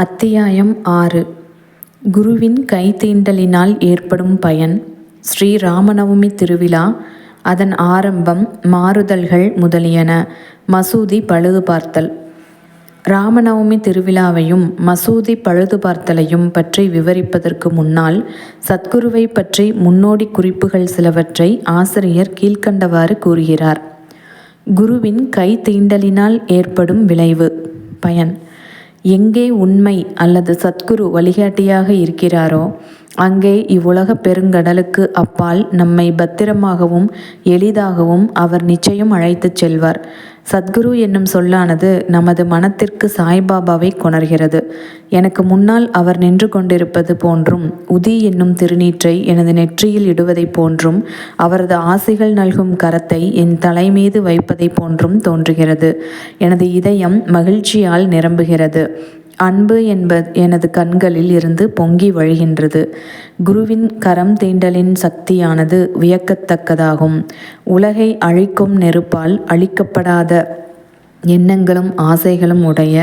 அத்தியாயம் ஆறு. குருவின் கைதீண்டலினால் ஏற்படும் பயன். ஸ்ரீ ராமநவமி திருவிழா அதன் ஆரம்பம் மாறுதல்கள் முதலியன. மசூதி பழுது பார்த்தல். ராமநவமி திருவிழாவையும் மசூதி பழுது பார்த்தலையும் பற்றி விவரிப்பதற்கு முன்னால் சத்குருவை பற்றி முன்னோடி குறிப்புகள் சிலவற்றை ஆசிரியர் கீழ்க்கண்டவாறு கூறுகிறார். குருவின் கை தீண்டலினால் ஏற்படும் விளைவு பயன். எங்கே உண்மை அல்லது சத்குரு வழிகாட்டியாக இருக்கிறாரோ அங்கே இவ்வுலக பெருங்கடலுக்கு அப்பால் நம்மை பத்திரமாகவும் எளிதாகவும் அவர் நிச்சயம் அழைத்துச் செல்வார். சத்குரு என்னும் சொல்லானது நமது மனத்திற்கு சாய்பாபாவை கொணர்கிறது. எனக்கு முன்னால் அவர் நின்று கொண்டிருப்பது போன்றும் உதி என்னும் திருநீற்றை எனது நெற்றியில் இடுவதைப் போன்றும் அவரது ஆசைகள் நல்கும் கரத்தை என் தலைமீது வைப்பதைப் போன்றும் தோன்றுகிறது. எனது இதயம் மகிழ்ச்சியால் நிரம்புகிறது. அன்பு என்ப எனது கண்களில் இருந்து பொங்கி வழிகின்றது. குருவின் கரம் தீண்டலின் சக்தியானது வியக்கத்தக்கதாகும். உலகை அழிக்கும் நெருப்பால் அழிக்கப்படாத எண்ணங்களும் ஆசைகளும் உடைய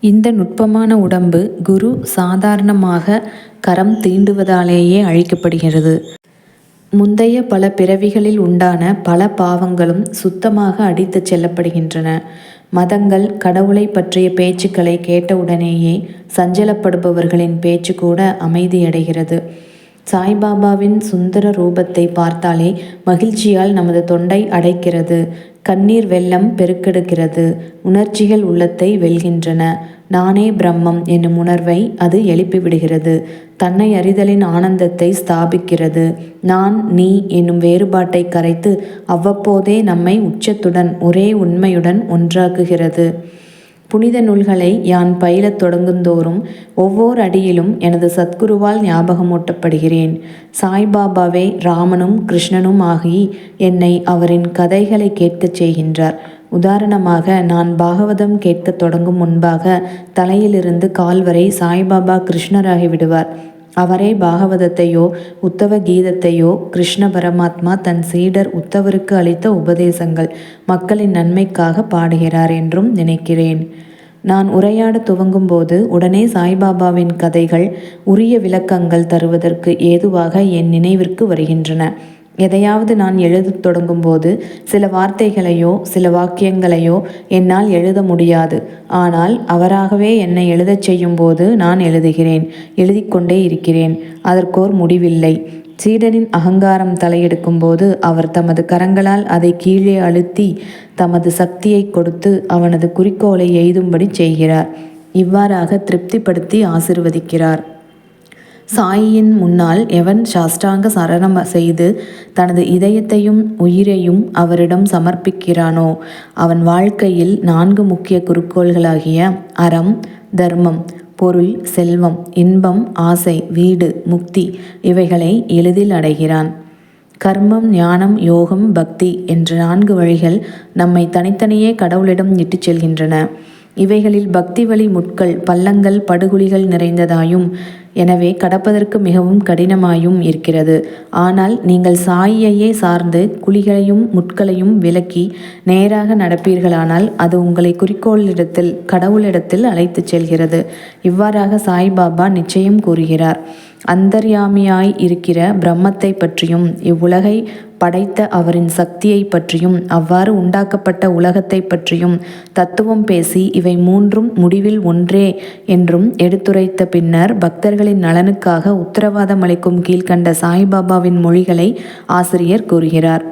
இந்த நுட்பமான உடம்பு குரு சாதாரணமாக கரம் தீண்டுவதாலேயே அழிக்கப்படுகிறது. முந்தைய பல பிறவிகளில் உண்டான பல பாவங்களும் சுத்தமாக அடித்துச் செல்லப்படுகின்றன. மதங்கள் கடவுளை பற்றிய பேச்சுக்களை கேட்டவுடனேயே சஞ்சலப்படுபவர்களின் பேச்சு கூட அமைதியடைகிறது. சாய்பாபாவின் சுந்தர ரூபத்தை பார்த்தாலே மகிழ்ச்சியால் நமது தொண்டை அடைக்கிறது. கண்ணீர் வெள்ளம் பெருக்கெடுக்கிறது. உணர்ச்சிகள் உள்ளத்தை வெல்கின்றன. நானே பிரம்மம் என்னும் உணர்வை அது எழுப்பிவிடுகிறது. தன்னை அறிதலின் ஆனந்தத்தை ஸ்தாபிக்கிறது. நான் நீ என்னும் வேறுபாட்டை கரைத்து அவ்வப்போதே நம்மை உச்சத்துடன் ஒரே உண்மையுடன் ஒன்றாக்குகிறது. புனித நூல்களை யான் பயிலத் தொடங்குந்தோறும் ஒவ்வொரு அடியிலும் எனது சத்குருவால் ஞாபகமூட்டப்படுகிறேன். சாய்பாபாவே ராமனும் கிருஷ்ணனும் ஆகி என்னை அவரின் கதைகளை கேட்கச் செய்கின்றார். உதாரணமாக நான் பாகவதம் கேட்கத் தொடங்கும் முன்பாக தலையிலிருந்து கால் வரை சாய்பாபா கிருஷ்ணராகி விடுவார். அவரே பாகவதத்தையோ உத்தவ கீதத்தையோ கிருஷ்ண பரமாத்மா தன் சீடர் உத்தவருக்கு அளித்த உபதேசங்கள் மக்களின் நன்மைக்காக பாடுகிறார் என்றும் நினைக்கிறேன். நான் உரையாட துவங்கும்போது உடனே சாய்பாபாவின் கதைகள் உரிய விளக்கங்கள் தருவதற்கு ஏதுவாக என் நினைவிற்கு வருகின்றன. எதையாவது நான் எழுதத் தொடங்கும்போது சில வார்த்தைகளையோ சில வாக்கியங்களையோ என்னால் எழுத முடியாது. ஆனால் அவராகவே என்னை எழுதச் செய்யும் போது நான் எழுதுகிறேன் எழுதிக்கொண்டே இருக்கிறேன். அதற்கோர் முடிவில்லை. சீடனின் அகங்காரம் தலையெடுக்கும் போது அவர் தமது கரங்களால் அதை கீழே அழுத்தி தமது சக்தியை கொடுத்து அவனது குறிக்கோளை எய்தும்படி செய்கிறார். இவ்வாறாக திருப்திப்படுத்தி ஆசிர்வதிக்கிறார். சாயியின் முன்னால் எவன் சாஷ்டாங்க சரணம் செய்து தனது இதயத்தையும் உயிரையும் அவரிடம் சமர்ப்பிக்கிறானோ? அவன் வாழ்க்கையில் நான்கு முக்கிய குறிக்கோள்களாகிய அறம் தர்மம் பொருள் செல்வம் இன்பம் ஆசை வீடு முக்தி இவைகளை எளிதில் அடைகிறான். கர்மம் ஞானம் யோகம் பக்தி என்ற நான்கு வழிகள் நம்மை தனித்தனியே கடவுளிடம் இட்டுச் செல்கின்றன. இவைகளில் பக்தி வழி முட்கள் பள்ளங்கள் படுகுழிகள் நிறைந்ததாயும் எனவே கடப்பதற்கு மிகவும் கடினமாயும் இருக்கிறது. ஆனால் நீங்கள் சாயியையே சார்ந்து குழிகளையும் முட்களையும் விலக்கி நேராக நடப்பீர்களானால் அது உங்களை குறிக்கோளிடத்தில் கடவுளிடத்தில் அழைத்துச் செல்கிறது. இவ்வாறாக சாய்பாபா நிச்சயம் கூறுகிறார். அந்தர்யாமியாய் இருக்கிற பிரம்மத்தை பற்றியும் இவ்வுலகை படைத்த அவரின் சக்தியை பற்றியும் அவ்வாறு உண்டாக்கப்பட்ட உலகத்தை பற்றியும் தத்துவம் பேசி இவை மூன்றும் முடிவில் ஒன்றே என்றும் எடுத்துரைத்த பின்னர் பக்தர்களின் நலனுக்காக உத்தரவாதம் அளிக்கும் கீழ்கண்ட சாய்பாபாவின் மொழிகளை ஆசிரியர் கூறுகிறார்.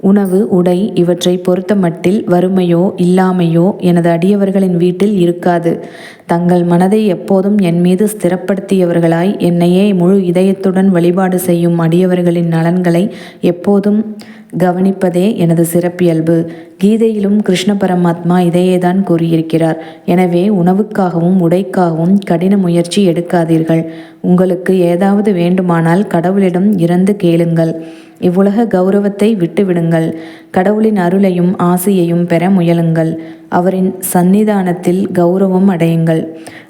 உணவு உடை இவற்றை பொறுத்த மட்டில் வறுமையோ இல்லாமையோ எனது அடியவர்களின் வீட்டில் இருக்காது. தங்கள் மனதை எப்போதும் என் மீது ஸ்திரப்படுத்தியவர்களாய் என்னையே முழு இதயத்துடன் வழிபாடு செய்யும் அடியவர்களின் நலன்களை எப்போதும் கவனிப்பதே எனது சிறப்பியல்பு. கீதையிலும் கிருஷ்ண பரமாத்மா இதையேதான் கூறியிருக்கிறார். எனவே உணவுக்காகவும் உடைக்காகவும் கடின முயற்சி எடுக்காதீர்கள். உங்களுக்கு ஏதாவது வேண்டுமானால் கடவுளிடம் இறந்து கேளுங்கள். இவ்வுலக கௌரவத்தை விட்டுவிடுங்கள். கடவுளின் அருளையும் ஆசையையும் பெற முயலுங்கள். அவரின் சந்நிதானத்தில் கௌரவம் அடையுங்கள்.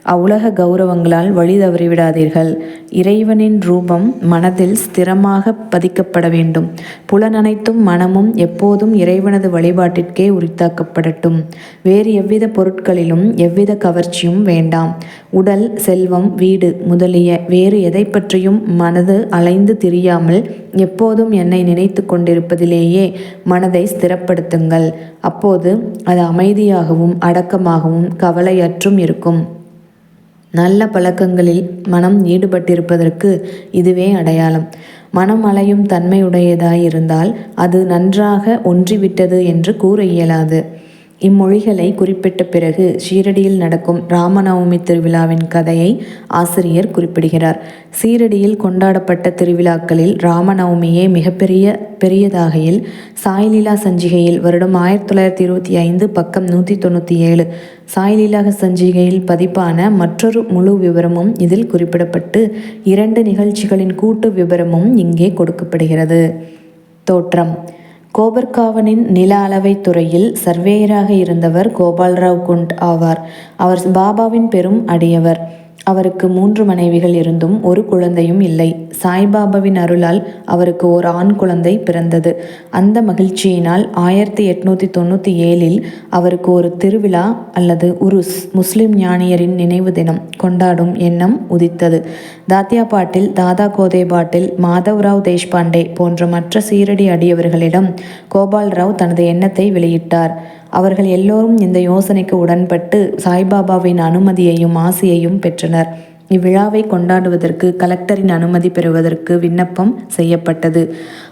அவ்வுலக கௌரவங்களால் வழி தவறிவிடாதீர்கள். இறைவனின் ரூபம் மனதில் ஸ்திரமாக பதிக்கப்பட வேண்டும். புலனனைத்தும் மனமும் எப்போதும் இறைவனது வழிபாட்டிற்கே உரித்தாக்கப்படட்டும். வேறு எவ்வித பொருட்களிலும் எவ்வித கவர்ச்சியும் வேண்டாம். உடல் செல்வம் வீடு முதலிய வேறு எதை பற்றியும் மனது அலைந்து திரியாமல் எப்போதும் என்னை நினைத்து கொண்டிருப்பதிலேயே மனதை ஸ்திரப்படுத்துங்கள். அப்போது அது அமைதியாகவும் அடக்கமாகவும் கவலையற்றும் இருக்கும். நல்ல பழக்கங்களில் மனம் ஈடுபட்டிருப்பதற்கு இதுவே அடையாளம். மனம் அலையும் தன்மையுடையதாயிருந்தால் அது நன்றாக ஒன்றிவிட்டது என்று கூற இயலாது. இம்மொழிகளை குறிப்பிட்ட பிறகு ஷீரடியில் நடக்கும் ராமநவமி திருவிழாவின் கதையை ஆசிரியர் குறிப்பிடுகிறார். சீரடியில் கொண்டாடப்பட்ட திருவிழாக்களில் ராமநவமியே மிகப்பெரிய பெரியதாகையில் சாய்லீலா சஞ்சிகையில் வருடம் ஆயிரத்தி தொள்ளாயிரத்தி இருபத்தி ஐந்து பக்கம் நூற்றி தொண்ணூற்றி ஏழு. சாய்லீலா சஞ்சிகையில் பதிப்பான மற்றொரு முழு விவரமும் இதில் குறிப்பிடப்பட்டு இரண்டு நிகழ்ச்சிகளின் கூட்டு விவரமும் இங்கே கொடுக்கப்படுகிறது. தோற்றம். கோபர்காவனின் நில அளவை துறையில் சர்வேயராக இருந்தவர் கோபால்ராவ் குண்ட் ஆவார். அவர் பாபாவின் பெரும் அடியவர். அவருக்கு மூன்று மனைவிகள் இருந்தும் ஒரு குழந்தையும் இல்லை. சாய்பாபாவின் அருளால் அவருக்கு ஒரு ஆண் குழந்தை பிறந்தது. அந்த மகிழ்ச்சியினால் ஆயிரத்தி எட்நூற்றி தொண்ணூற்றி ஏழில் அவருக்கு ஒரு திருவிழா அல்லது உருஸ் முஸ்லிம் ஞானியரின் நினைவு தினம் கொண்டாடும் எண்ணம் உதித்தது. தாத்தியா பாட்டில் தாதா கோதே பாட்டில் மாதவ்ராவ் தேஷ்பாண்டே போன்ற மற்ற சீரடி அடியவர்களிடம் கோபால்ராவ் தனது எண்ணத்தை வெளியிட்டார். அவர்கள் எல்லோரும் இந்த யோசனைக்கு உடன்பட்டு சாய்பாபாவின் அனுமதியையும் ஆசையையும் பெற்றனர். இவ்விழாவை கொண்டாடுவதற்கு கலெக்டரின் அனுமதி பெறுவதற்கு விண்ணப்பம் செய்யப்பட்டது.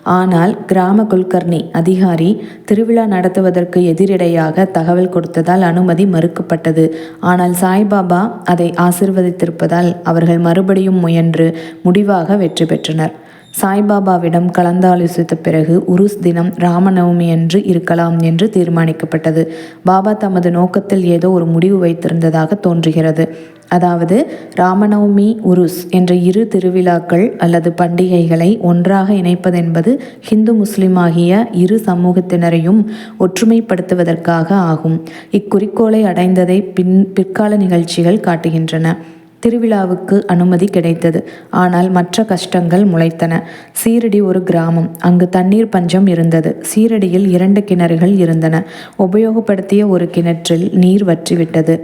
ஆனால் கிராம குல்கர்ணி அதிகாரி திருவிழா நடத்துவதற்கு எதிரிடையாக தகவல் கொடுத்ததால் அனுமதி மறுக்கப்பட்டது. ஆனால் சாய்பாபா அதை ஆசிர்வதித்திருப்பதால் அவர்கள் மறுபடியும் முயன்று முடிவாக வெற்றி பெற்றனர். சாய்பாபாவிடம் கலந்தாலோசித்த பிறகு உருஸ் தினம் ராமநவமி அன்று இருக்கலாம் என்று தீர்மானிக்கப்பட்டது. பாபா தமது நோக்கத்தில் ஏதோ ஒரு முடிவு வைத்திருந்ததாக தோன்றுகிறது. அதாவது ராமநவமி உருஸ் என்ற இரு திருவிழாக்கள் அல்லது பண்டிகைகளை ஒன்றாக இணைப்பதென்பது ஹிந்து முஸ்லிம் ஆகிய இரு சமூகத்தினரையும் ஒற்றுமைப்படுத்துவதற்காக ஆகும். இக்குறிக்கோளை அடைந்ததை பின் பிற்கால நிகழ்ச்சிகள் காட்டுகின்றன. திருவிழாவுக்கு அனுமதி கிடைத்தது. ஆனால் மற்ற கஷ்டங்கள் முளைத்தன. சீரடி ஒரு கிராமம். அங்கு தண்ணீர் பஞ்சம் இருந்தது. சீரடியில் இரண்டு கிணறுகள் இருந்தன. உபயோகப்படுத்திய ஒரு கிணற்றில் நீர் வற்றிவிட்டது.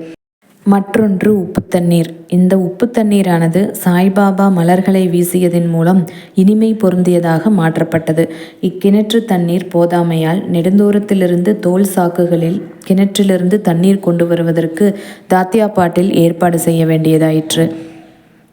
மற்றொன்று உப்பு தண்ணீர். இந்த உப்பு தண்ணீரானது சாய்பாபா மலர்களை வீசியதன் மூலம் இனிமை பொருந்தியதாக மாற்றப்பட்டது. இக்கிணற்று தண்ணீர் போதாமையால் நெடுந்தூரத்திலிருந்து தோல் சாக்குகளில் கிணற்றிலிருந்து தண்ணீர் கொண்டு வருவதற்கு தாத்தியாபாட்டில் ஏற்பாடு செய்ய வேண்டியதாயிற்று.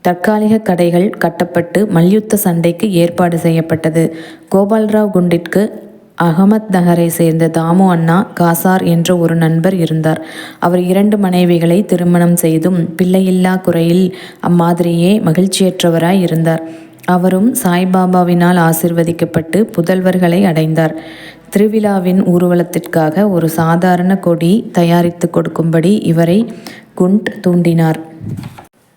தற்காலிக கடைகள் கட்டப்பட்டு மல்யுத்த சண்டைக்கு ஏற்பாடு செய்யப்பட்டது. கோபால்ராவ் குண்டிற்கு அகமத் நகரை சேர்ந்த தாமு அண்ணா காசார் என்ற ஒரு நண்பர் இருந்தார். அவர் இரண்டு மனைவிகளை திருமணம் செய்தும் பிள்ளையில்லா குறையில் அம்மாதிரியே மகிழ்ச்சியற்றவராய் இருந்தார். அவரும் சாய்பாபாவினால் ஆசிர்வதிக்கப்பட்டு புதல்வர்களை அடைந்தார். திருவிழாவின் ஊர்வலத்திற்காக ஒரு சாதாரண கொடி தயாரித்து கொடுக்கும்படி இவரை குண்ட் தூண்டினார்.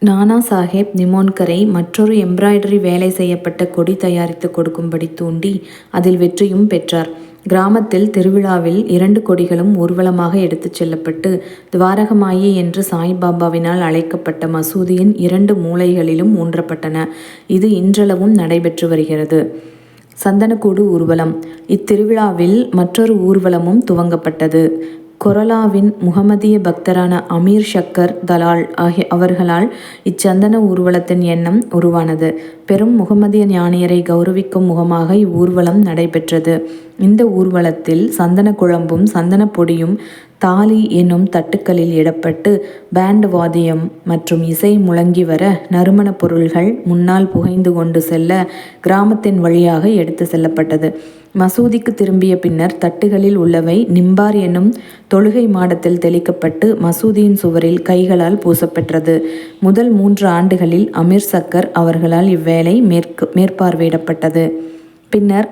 நானா சாஹேப் நிமோன்கரை மற்றொரு எம்ப்ராய்டரி வேலை செய்யப்பட்ட கொடி தயாரித்து கொடுக்கும்படி தூண்டி அதில் வெற்றியும் பெற்றார். கிராமத்தில் திருவிழாவில் இரண்டு கொடிகளும் ஊர்வலமாக எடுத்துச் செல்லப்பட்டு துவாரகமாயி என்று சாய்பாபாவினால் அழைக்கப்பட்ட மசூதியின் இரண்டு மூலைகளிலும் ஊன்றப்பட்டன. இது இன்றளவும் நடைபெற்று வருகிறது. சந்தனக்கூடு ஊர்வலம். இத்திருவிழாவில் மற்றொரு ஊர்வலமும் துவங்கப்பட்டது. கொரலாவின் முகமதிய பக்தரான அமீர் ஷக்கர் தலால் ஆகிய அவர்களால் இச்சந்தன ஊர்வலத்தின் எண்ணம் உருவானது. பெரும் முகமதிய ஞானியரை கௌரவிக்கும் முகமாக இவ்வூர்வலம் நடைபெற்றது. இந்த ஊர்வலத்தில் சந்தன குழம்பும் சந்தன பொடியும் தாலி என்னும் தட்டுக்களில் இடப்பட்டு பேண்ட் வாத்தியம் மற்றும் இசை முழங்கி வர நறுமணப் பொருள்கள் முன்னால் புகைந்து கொண்டு செல்ல கிராமத்தின் வழியாக எடுத்து செல்லப்பட்டது. மசூதிக்கு திரும்பிய பின்னர் தட்டுகளில் உள்ளவை நிம்பார் என்னும் தொழுகை மாடத்தில் தெளிக்கப்பட்டு மசூதியின் சுவரில் கைகளால் பூசப்பெற்றது. முதல் மூன்று ஆண்டுகளில் அமீர் சக்கர் அவர்களால் இவ்வேலை மேற்கு மேற்பார்வையிடப்பட்டது. பின்னர்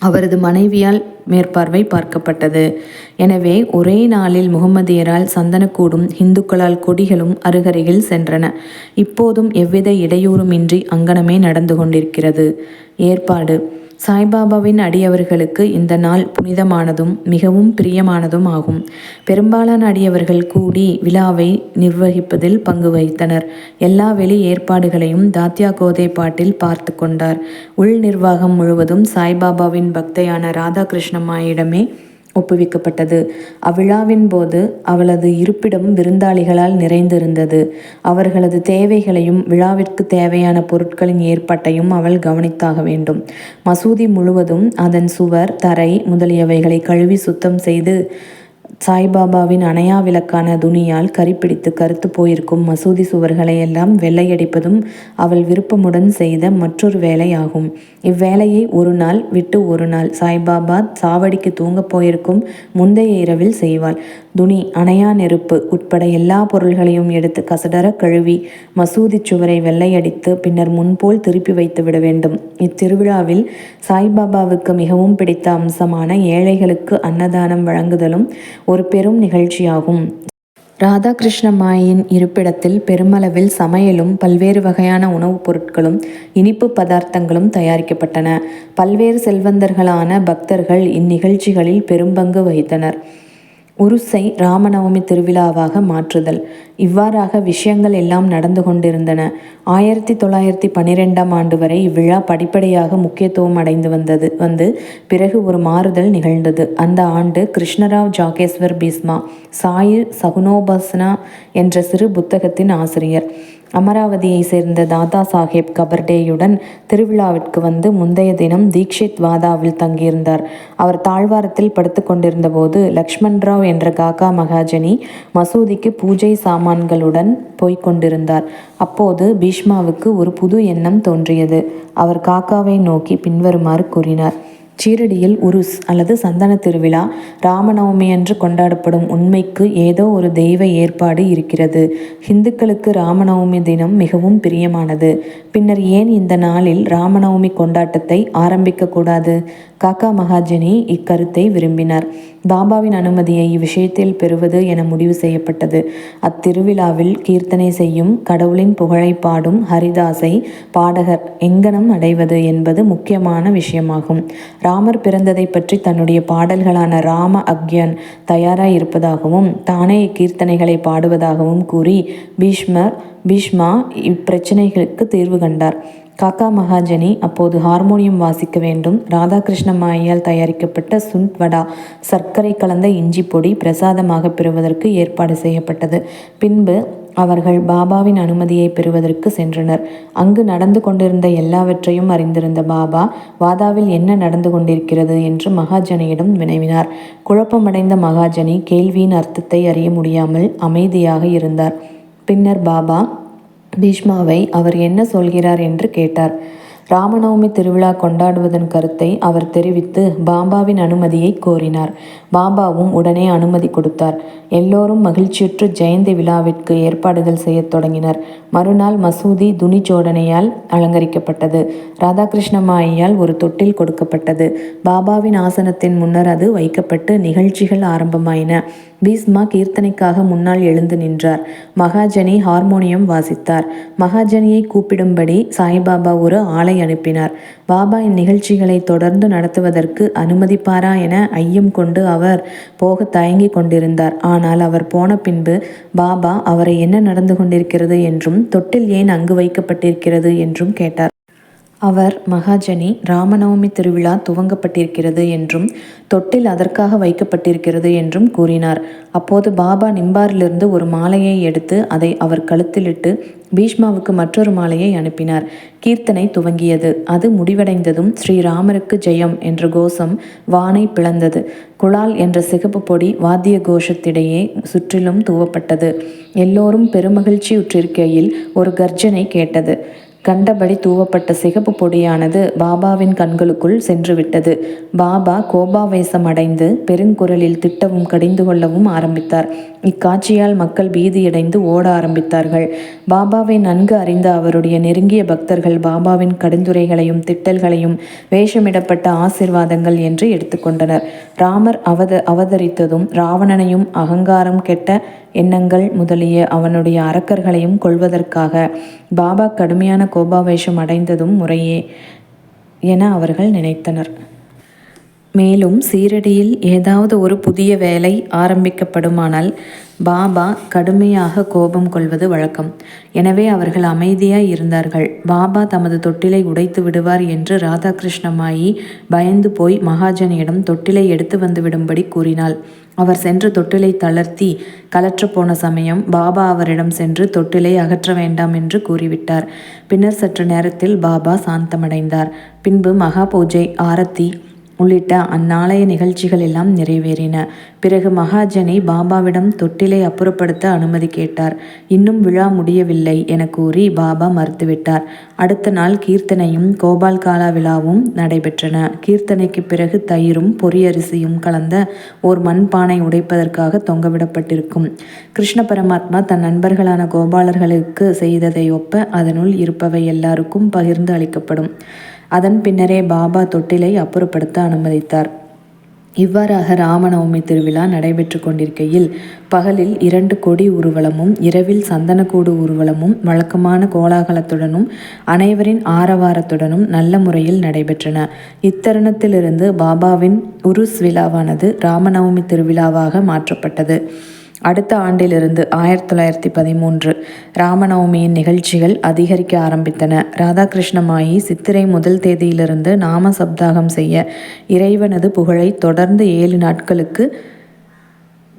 அவரது மனைவியால் மேற்பார்வை பார்க்கப்பட்டது. எனவே ஒரே நாளில் முகமதியரால் சந்தனக்கூடும் இந்துக்களால் கொடிகளும் அருகருகில் சென்றன. இப்போதும் எவ்வித இடையூறுமின்றி அங்கனமே நடந்து கொண்டிருக்கிறது. ஏற்பாடு சாய்பாபாவின் அடியவர்களுக்கு இந்த நாள் புனிதமானதும் மிகவும் பிரியமானதும் ஆகும். பெரும்பாலான அடியவர்கள் கூடி விழாவை நிர்வகிப்பதில் பங்கு வகித்தனர். எல்லா வெளி ஏற்பாடுகளையும் தாத்யா கோதை பாட்டில் பார்த்து கொண்டார். உள் நிர்வாகம் முழுவதும் சாய்பாபாவின் பக்தையான ராதாகிருஷ்ணம்மாயிடமே ஒப்புவிக்கப்பட்டது. அவ்விழாவின் போது அவளது இருப்பிடம் விருந்தாளிகளால் நிறைந்திருந்தது. அவர்களது தேவைகளையும் விழாவிற்கு தேவையான பொருட்களின் ஏற்பாட்டையும் அவள் கவனித்தாக வேண்டும். மசூதி முழுவதும் அதன் சுவர் தரை முதலியவைகளை கழுவி சுத்தம் செய்து சாய்பாபாவின் அணையா விளக்கான துணியால் கரிப்பிடித்து கருத்து போயிருக்கும் மசூதி சுவர்களை எல்லாம் வெள்ளையடிப்பதும் அவள் விருப்பமுடன் செய்த மற்றொரு வேலையாகும். இவ்வேலையை ஒரு நாள் விட்டு ஒரு நாள் சாய்பாபா சாவடிக்கு தூங்கப் போயிருக்கும் முந்தைய இரவில் செய்வாள். துணி அணையா நெருப்பு உட்பட எல்லா பொருள்களையும் எடுத்து கசடர கழுவி மசூதி சுவரை வெள்ளையடித்து பின்னர் முன்போல் திருப்பி வைத்து விட வேண்டும். இத்திருவிழாவில் சாய்பாபாவுக்கு மிகவும் பிடித்த அம்சமான ஏழைகளுக்கு அன்னதானம் வழங்குதலும் ஒரு பெரும் நிகழ்ச்சியாகும். ராதாகிருஷ்ண மாயின் இருப்பிடத்தில் பெருமளவில் சமையலும் பல்வேறு வகையான உணவுப் பொருட்களும் இனிப்பு பதார்த்தங்களும் தயாரிக்கப்பட்டன. பல்வேறு செல்வந்தர்களான பக்தர்கள் இந்நிகழ்ச்சிகளில் பெரும்பங்கு வகித்தனர். உருசை ராமநவமி திருவிழாவாக மாற்றுதல். இவ்வாறாக விஷயங்கள் எல்லாம் நடந்து கொண்டிருந்தன. ஆயிரத்தி தொள்ளாயிரத்தி பன்னிரெண்டாம் ஆண்டு வரை இவ்விழா படிப்படியாக முக்கியத்துவம் அடைந்து வந்தது வந்து பிறகு ஒரு மாறுதல் நிகழ்ந்தது. அந்த ஆண்டு கிருஷ்ணராவ் ஜாகேஸ்வர் பீஸ்மா சாயு சகுனோபாசனா என்ற சிறு புத்தகத்தின் ஆசிரியர். அமராவதியை சேர்ந்த தாதா சாஹேப் கபர்டேயுடன் திருவிழாவிற்கு வந்து முந்தைய தினம் தீக்ஷித் வாதாவில் தங்கியிருந்தார். அவர் தாழ்வாரத்தில் படுத்து கொண்டிருந்த போது லக்ஷ்மண்ராவ் என்ற காக்கா மகாஜனி மசூதிக்கு பூஜை சாமான்களுடன் போய்க் கொண்டிருந்தார். அப்போது பீஷ்மாவுக்கு ஒரு புது எண்ணம் தோன்றியது. அவர் காக்காவை நோக்கி பின்வருமாறு கூறினார். சீரடியில் உருஸ் அல்லது சந்தன திருவிழா ராமநவமி அன்று கொண்டாடப்படும் உண்மைக்கு ஏதோ ஒரு தெய்வ ஏற்பாடு இருக்கிறது. ஹிந்துக்களுக்கு ராமநவமி தினம் மிகவும் பிரியமானது. பின்னர் ஏன் இந்த நாளில் ராமநவமி கொண்டாட்டத்தை ஆரம்பிக்கக்கூடாது? காக்கா மகாஜனி இக்கருத்தை விரும்பினார். பாபாவின் அனுமதியை இவ்விஷயத்தில் பெறுவது என முடிவு செய்யப்பட்டது. அத்திருவிழாவில் கீர்த்தனை செய்யும் கடவுளின் புகழை பாடும் ஹரிதாஸை பாடகர் எங்கனம் அடைவது என்பது முக்கியமான விஷயமாகும். ராமர் பிறந்ததை பற்றி தன்னுடைய பாடல்களான ராம அக்யன் தயாராக இருப்பதாகவும் தானே கீர்த்தனைகளை பாடுவதாகவும் கூறி பீஷ்மர் பீஷ்மா இப்பிரச்சனைகளுக்கு தீர்வு கண்டார். காக்கா மகாஜனி அப்போது ஹார்மோனியம் வாசிக்க வேண்டும். ராதாகிருஷ்ண மாயால் தயாரிக்கப்பட்ட சுண்ட் வடா சர்க்கரை கலந்த இஞ்சி பொடி பிரசாதமாக பெறுவதற்கு ஏற்பாடு செய்யப்பட்டது. பின்பு அவர்கள் பாபாவின் அனுமதியை பெறுவதற்கு சென்றனர். அங்கு நடந்து கொண்டிருந்த எல்லாவற்றையும் அறிந்திருந்த பாபா வாதாவில் என்ன நடந்து கொண்டிருக்கிறது? என்று மகாஜனியிடம் வினவினார். குழப்பமடைந்த மகாஜனி கேள்வியின் அர்த்தத்தை அறிய முடியாமல் அமைதியாக இருந்தார். பின்னர் பாபா பீஷ்மாவை அவர் என்ன சொல்கிறார்? என்று கேட்டார். ராமநவமி திருவிழா கொண்டாடுவதன் கருத்தை அவர் தெரிவித்து பாபாவின் அனுமதியை கோரினார். பாபாவும் உடனே அனுமதி கொடுத்தார். எல்லோரும் மகிழ்ச்சியுற்று ஜெயந்தி விழாவிற்கு ஏற்பாடுகள் செய்யத் தொடங்கினர். மறுநாள் மசூதி துணி ஜோடனையால் அலங்கரிக்கப்பட்டது. ராதாகிருஷ்ணமாயியால் ஒரு தொட்டில் கொடுக்கப்பட்டது. பாபாவின் ஆசனத்தின் முன்னர் அது வைக்கப்பட்டு நிகழ்ச்சிகள் ஆரம்பமாயின. பீஸ்மா கீர்த்தனைக்காக முன்னால் எழுந்து நின்றார். மகாஜனி ஹார்மோனியம் வாசித்தார். மகாஜனியை கூப்பிடும்படி சாய்பாபா ஒரு ஆலய அனுப்பினார். பாபா இந்நிகழ்ச்சிகளை தொடர்ந்து நடத்துவதற்கு அனுமதிப்பாரா என ஐயம் கொண்டு அவர் போக தயங்கி கொண்டிருந்தார். ஆனால் அவர் போன பின்பு பாபா அவரை என்ன நடந்து கொண்டிருக்கிறது என்றும் தொட்டில் ஏன் அங்கு வைக்கப்பட்டிருக்கிறது? என்றும் கேட்டார். அவர் மகாஜனி ராமநவமி திருவிழா துவங்கப்பட்டிருக்கிறது என்றும் தொட்டில் அதற்காக வைக்கப்பட்டிருக்கிறது என்றும் கூறினார். அப்போது பாபா நிம்பாரிலிருந்து ஒரு மாலையை எடுத்து அதை அவர் கழுத்திலிட்டு பீஷ்மாவுக்கு மற்றொரு மாலையை அனுப்பினார். கீர்த்தனை துவங்கியது. அது முடிவடைந்ததும் ஸ்ரீராமருக்கு ஜெயம் என்ற கோஷம் வானை பிளந்தது. குழால் என்ற சிகப்பு பொடி வாத்திய கோஷத்திடையே சுற்றிலும் தூவப்பட்டது. எல்லோரும் பெருமகிழ்ச்சியுற்றிருக்கையில் ஒரு கர்ஜனை கேட்டது. கண்டபடி தூவப்பட்ட சிகப்பு பொடியானது பாபாவின் கண்களுக்குள் சென்றுவிட்டது. பாபா கோபாவேசம் அடைந்து பெருங்குரலில் திட்டவும் கடிந்து கொள்ளவும் ஆரம்பித்தார். இக்காட்சியால் மக்கள் பீதியடைந்து ஓட ஆரம்பித்தார்கள். பாபாவை நன்கு அறிந்த அவருடைய நெருங்கிய பக்தர்கள் பாபாவின் கடுந்துரைகளையும் திட்டல்களையும் வேஷமிடப்பட்ட ஆசிர்வாதங்கள் என்று எடுத்துக்கொண்டனர். ராமர் அவத அவதரித்ததும் ராவணனையும் அகங்காரம் கெட்ட எண்ணங்கள் முதலிய அவனுடைய அரக்கர்களையும் கொள்வதற்காக பாபா கடுமையான கோபாவேஷம் அடைந்ததும் முறையே என அவர்கள் நினைத்தனர். மேலும் சீரடியில் ஏதாவது ஒரு புதிய வேலை ஆரம்பிக்கப்படுமானால் பாபா கடுமையாக கோபம் கொள்வது வழக்கம். எனவே அவர்கள் அமைதியாய் இருந்தார்கள். பாபா தமது தொட்டிலை உடைத்து விடுவார் என்று ராதாகிருஷ்ணமாயி பயந்து போய் மகாஜனியிடம் தொட்டிலை எடுத்து வந்து விடும்படி கூறினாள். அவர் சென்று தொட்டிலை தளர்த்தி கலற்ற போன சமயம் பாபா அவரிடம் சென்று தொட்டிலை அகற்ற வேண்டாம் என்று கூறிவிட்டார். பின்னர் சற்று நேரத்தில் பாபா சாந்தமடைந்தார். பின்பு மகா பூஜை ஆரத்தி உள்ளிட்ட அந்நாளைய நிகழ்ச்சிகள் எல்லாம் நிறைவேறின. பிறகு மகாஜனி பாபாவிடம் தொட்டிலை அப்புறப்படுத்த அனுமதி கேட்டார். இன்னும் விழா முடியவில்லை என கூறி பாபா மறுத்துவிட்டார். அடுத்த நாள் கீர்த்தனையும் கோபால் காலா விழாவும் நடைபெற்றன. கீர்த்தனைக்கு பிறகு தயிரும் பொரியரிசியும் கலந்த ஓர் மண்பானை உடைப்பதற்காக தொங்கவிடப்பட்டிருக்கும். கிருஷ்ண பரமாத்மா தன் நண்பர்களான கோபாலர்களுக்கு செய்ததை ஒப்ப அதனுள் இருப்பவை எல்லாருக்கும் பகிர்ந்து அளிக்கப்படும். அதன் பின்னரே பாபா தொட்டிலை அப்புறப்படுத்த அனுமதித்தார். இவ்வாறாக ராமநவமி திருவிழா நடைபெற்று கொண்டிருக்கையில் பகலில் இரண்டு கொடி ஊர்வலமும் இரவில் சந்தனக்கூடு ஊர்வலமும் வழக்கமான கோலாகலத்துடனும் அனைவரின் ஆரவாரத்துடனும் நல்ல முறையில் நடைபெற்றன. இத்தருணத்திலிருந்து பாபாவின் உருஸ் விழாவானது ராமநவமி திருவிழாவாக மாற்றப்பட்டது. அடுத்த ஆண்டிலிருந்து ஆயிரத்தி தொள்ளாயிரத்தி பதிமூன்று ராமநவமியின் நிகழ்ச்சிகள் அதிகரிக்க ஆரம்பித்தன. ராதாகிருஷ்ணமாயி சித்திரை முதல் தேதியிலிருந்து நாம சப்தாகம் செய்ய இறைவனது புகழை தொடர்ந்து ஏழு நாட்களுக்கு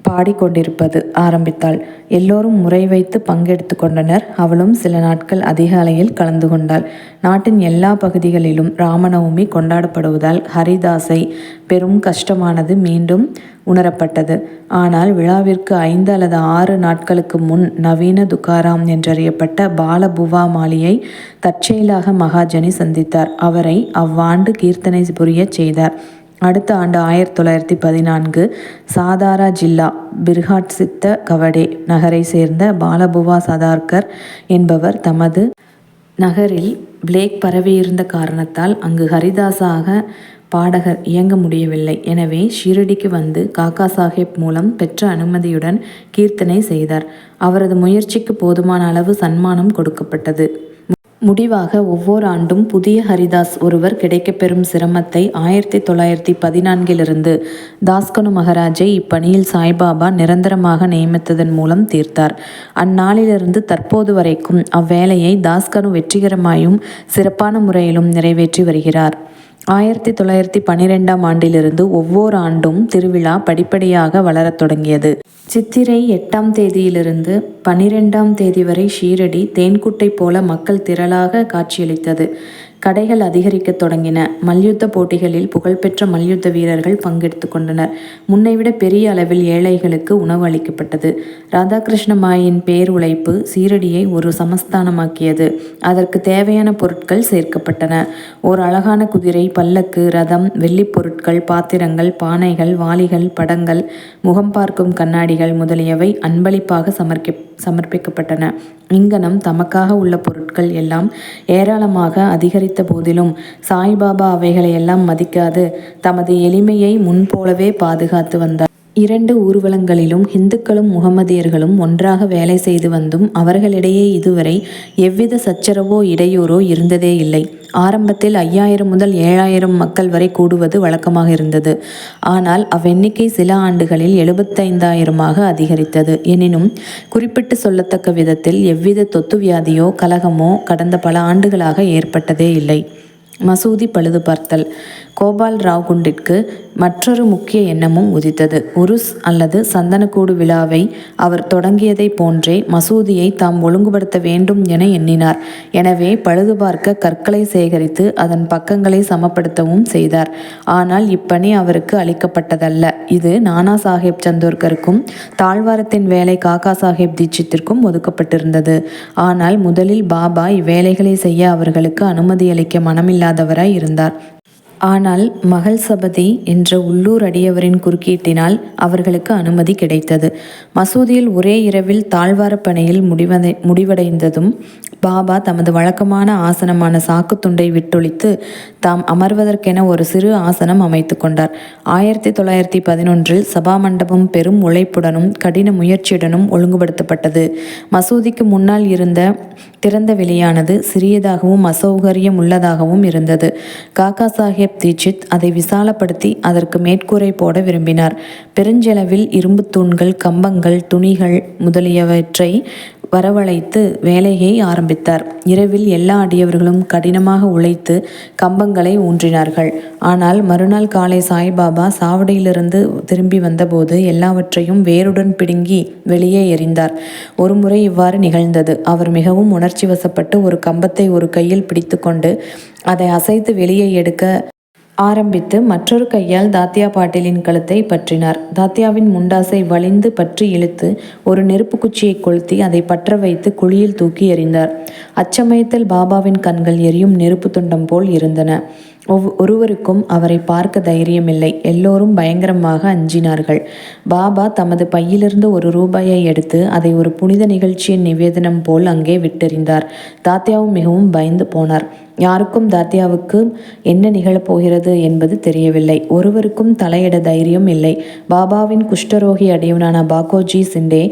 பாடிக்கொண்டிருப்பது ஆரம்பித்தாள். எல்லோரும் முறை வைத்து பங்கெடுத்து கொண்டனர். அவளும் சில நாட்கள் அதிகாலையில் கலந்து கொண்டாள். நாட்டின் எல்லா பகுதிகளிலும் ராமநவமி கொண்டாடப்படுவதால் ஹரிதாஸை பெரும் கஷ்டமானது மீண்டும் உணரப்பட்டது. ஆனால் விழாவிற்கு ஐந்து அல்லது ஆறு நாட்களுக்கு முன் நவீன துக்காராம் என்றறியப்பட்ட பாலபுவா மாலியை தற்செயலாக மகாஜனி சந்தித்தார். அவரை அவ்வாண்டு கீர்த்தனை புரியச் செய்தார். அடுத்த ஆண்டு ஆயிரத்தி தொள்ளாயிரத்தி பதினான்கு சாதாரா ஜில்லா பிர்ஹாட் சித்த கவடே நகரை சேர்ந்த பாலபுவா சதார்கர் என்பவர் தமது நகரில் பிளேக் பரவியிருந்த காரணத்தால் அங்கு ஹரிதாஸாக பாடகர் இயங்க முடியவில்லை. எனவே ஷீரடிக்கு வந்து காக்கா சாஹேப் மூலம் பெற்ற அனுமதியுடன் கீர்த்தனை செய்தார். அவரது முயற்சிக்கு போதுமான அளவு சன்மானம் கொடுக்கப்பட்டது. முடிவாக ஒவ்வொரு ஆண்டும் புதிய ஹரிதாஸ் ஒருவர் கிடைக்கப்பெறும் சிரமத்தை ஆயிரத்தி தொள்ளாயிரத்தி பதினான்கிலிருந்து தாஸ்கனு மகராஜை இப்பணியில் சாய்பாபா நிரந்தரமாக நியமித்ததன் மூலம் தீர்த்தார். அந்நாளிலிருந்து தற்போது வரைக்கும் அவ்வேலையை தாஸ்கனு வெற்றிகரமாயும் சிறப்பான முறையிலும் நிறைவேற்றி வருகிறார். ஆயிரத்தி தொள்ளாயிரத்தி பனிரெண்டாம் ஆண்டிலிருந்து ஒவ்வொரு ஆண்டும் திருவிழா படிப்படியாக வளரத் தொடங்கியது. சித்திரை எட்டாம் தேதியிலிருந்து பனிரெண்டாம் தேதி வரை ஷீரடி தேன்குட்டை போல மக்கள் திரளாக காட்சியளித்தது. கடைகள் அதிகரிக்க தொடங்கின. மல்யுத்த போட்டிகளில் புகழ்பெற்ற மல்யுத்த வீரர்கள் பங்கெடுத்து கொண்டனர். முன்னைவிட பெரிய அளவில் ஏழைகளுக்கு உணவு அளிக்கப்பட்டது. ராதாகிருஷ்ண மாயின் பேர் உழைப்பு சீரடியை ஒரு சமஸ்தானமாக்கியது. அதற்கு தேவையான பொருட்கள் சேர்க்கப்பட்டன. ஓர் அழகான குதிரை பல்லக்கு ரதம் வெள்ளிப் பொருட்கள் பாத்திரங்கள் பானைகள் வாளிகள் படங்கள் முகம் பார்க்கும் கண்ணாடிகள் முதலியவை அன்பளிப்பாக சமர்க்க சமர்ப்பிக்கப்பட்டன. இங்கனம் தமக்காக உள்ள பொருட்கள் எல்லாம் ஏராளமாக அதிகரித்த போதிலும் சாய்பாபா அவைகளை எல்லாம் மதிக்காது தமது எளிமையை முன்போலவே பாதுகாத்து வந்தார். இரண்டு ஊர்வலங்களிலும் இந்துக்களும் முகமதியர்களும் ஒன்றாக வேலை செய்து வந்தும் அவர்களிடையே இதுவரை எவ்வித சச்சரவோ இடையூறோ இருந்ததே இல்லை. ஆரம்பத்தில் ஐயாயிரம் முதல் ஏழாயிரம் மக்கள் வரை கூடுவது வழக்கமாக இருந்தது. ஆனால் அவ்வெண்ணிக்கை சில ஆண்டுகளில் எழுபத்தைந்தாயிரமாக அதிகரித்தது. எனினும் குறிப்பிட்டு சொல்லத்தக்க விதத்தில் எவ்வித தொத்து வியாதியோ கலகமோ கடந்த பல ஆண்டுகளாக ஏற்பட்டதே இல்லை. மசூதி பழுது பார்த்தல் கோபால் ராவ் குண்டிற்கு மற்றொரு முக்கிய எண்ணமும் உதித்தது. உருஸ் அல்லது சந்தனக்கூடு விழாவை அவர் தொடங்கியதை போன்றே மசூதியை தாம் ஒழுங்குபடுத்த வேண்டும் என எண்ணினார். எனவே பழுது பார்க்க கற்களை சேகரித்து அதன் பக்கங்களை சமப்படுத்தவும் செய்தார். ஆனால் இப்பணி அவருக்கு அளிக்கப்பட்டதல்ல. இது நானா சாஹேப் சந்தோர்கருக்கும் தாழ்வாரத்தின் வேலை காக்கா சாஹேப் தீட்சித்திற்கும் ஒதுக்கப்பட்டிருந்தது. ஆனால் முதலில் பாபா இவ்வேலைகளை செய்ய அவர்களுக்கு அனுமதி அளிக்க மனமில்லாதவராய் இருந்தார். ஆனால் மகள் சபதி என்ற உள்ளூர் அடியவரின் குறுக்கீட்டினால் அவர்களுக்கு அனுமதி கிடைத்தது. மசூதியில் ஒரே இரவில் தாழ்வாரப்பனையில் முடிவடை முடிவடைந்ததும் பாபா தமது வழக்கமான ஆசனமான சாக்குத்துண்டை விட்டொழித்து தாம் அமர்வதற்கென ஒரு சிறு ஆசனம் அமைத்து கொண்டார். ஆயிரத்தி தொள்ளாயிரத்தி பதினொன்றில் சபா மண்டபம் பெரும் உழைப்புடனும் கடின முயற்சியுடனும் ஒழுங்குபடுத்தப்பட்டது. மசூதிக்கு முன்னால் இருந்த திறந்த வெளியானது சிறியதாகவும் அசௌகரியம் உள்ளதாகவும் இருந்தது. காக்கா சாஹேப் தீட்சித் அதை விசாலப்படுத்தி அதற்கு மேற்கூரை போட விரும்பினார். பெருஞ்செலவில் இரும்புத் தூண்கள் கம்பங்கள் துணிகள் முதலியவற்றை வரவழைத்து வேலையை ஆரம்பித்தார். இரவில் எல்லா அடியவர்களும் கடினமாக உழைத்து கம்பங்களை ஊன்றினார்கள். ஆனால் மறுநாள் காலை சாய்பாபா சாவடியிலிருந்து திரும்பி வந்தபோது எல்லாவற்றையும் வேருடன் பிடுங்கி வெளியே எறிந்தார். ஒருமுறை இவ்வாறு நிகழ்ந்தது. அவர் மிகவும் உணர்ச்சி வசப்பட்டு ஒரு கம்பத்தை ஒரு கையில் பிடித்துக்கொண்டு அதை அசைத்து வெளியே எடுக்க ஆரம்பித்து மற்றொரு கையால் தாத்தியா பாட்டீலின் கழுத்தை பற்றினார். தாத்தியாவின் முண்டாசை வலிந்து பற்றி இழுத்து ஒரு நெருப்பு குச்சியை கொளுத்தி அதை பற்ற வைத்து குழியில் தூக்கி எறிந்தார். அச்சமயத்தில் பாபாவின் கண்கள் எரியும் நெருப்பு துண்டம் போல் இருந்தன. ஒவ் ஒருவருக்கும் அவரை பார்க்க தைரியமில்லை. எல்லோரும் பயங்கரமாக அஞ்சினார்கள். பாபா தமது பையிலிருந்து ஒரு ரூபாயை எடுத்து அதை ஒரு புனித நிகழ்ச்சியின் நிவேதனம் போல் அங்கே விட்டெறிந்தார். தாத்தியாவும் மிகவும் பயந்து போனார். யாருக்கும் தாத்தியாவுக்கு என்ன நிகழப்போகிறது என்பது தெரியவில்லை. ஒருவருக்கும் தலையிட தைரியம் இல்லை. பாபாவின் குஷ்டரோகி அடியவனான பாகோஜி சிண்டே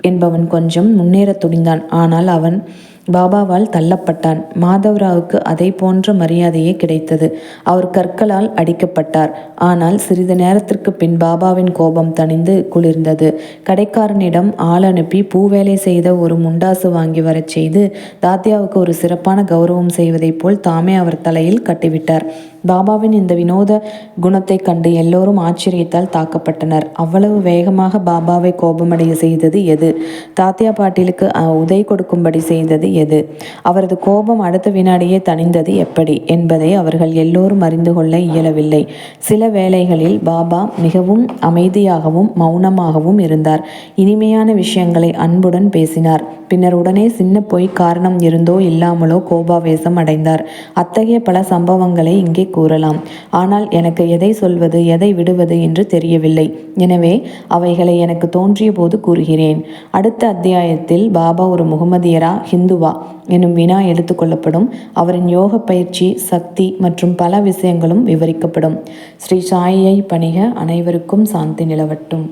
என்பவன் கொஞ்சம் முன்னேற துணிந்தான். ஆனால் அவன் பாபாவால் தள்ளப்பட்டான். மாதவராவுக்கு அதை போன்ற மரியாதையே கிடைத்தது. அவர் கற்களால் அடிக்கப்பட்டார். ஆனால் சிறிது நேரத்திற்கு பின் பாபாவின் கோபம் தணிந்து குளிர்ந்தது. கடைக்காரனிடம் ஆள் அனுப்பி பூவேலை செய்த ஒரு முண்டாசு வாங்கி வரச் செய்து தாத்தியாவுக்கு ஒரு சிறப்பான கௌரவம் செய்வதைப் போல் தாமே அவர் தலையில் கட்டிவிட்டார். பாபாவின் இந்த வினோத குணத்தை கண்டு எல்லோரும் ஆச்சரியத்தால் தாக்கப்பட்டனர். அவ்வளவு வேகமாக பாபாவை கோபமடைய செய்தது எது? தாத்தியா பாட்டிலுக்கு உதை கொடுக்கும்படி செய்தது எது? அவரது கோபம் அடுத்த வினாடியே தணிந்தது எப்படி? என்பதை அவர்கள் எல்லோரும் அறிந்து கொள்ள இயலவில்லை. சில வேளைகளில் பாபா மிகவும் அமைதியாகவும் மௌனமாகவும் இருந்தார். இனிமையான விஷயங்களை அன்புடன் பேசினார். பின்னர் உடனே சின்ன பொய் காரணம் இருந்தோ இல்லாமலோ கோபாவேசம் அடைந்தார். அத்தகைய பல சம்பவங்களை இங்கே கூறலாம். ஆனால் எனக்கு எதை சொல்வது எதை விடுவது என்று தெரியவில்லை. எனவே அவைகளை எனக்கு தோன்றிய போது கூறுகிறேன். அடுத்த அத்தியாயத்தில் பாபா ஒரு முகமதியரா ஹிந்துவா எனும் வினா எடுத்துக்கொள்ளப்படும் அவரின் யோக பயிற்சி சக்தி மற்றும் பல விஷயங்களும் விவரிக்கப்படும். ஸ்ரீ சாயை பணிக அனைவருக்கும் சாந்தி நிலவட்டும்.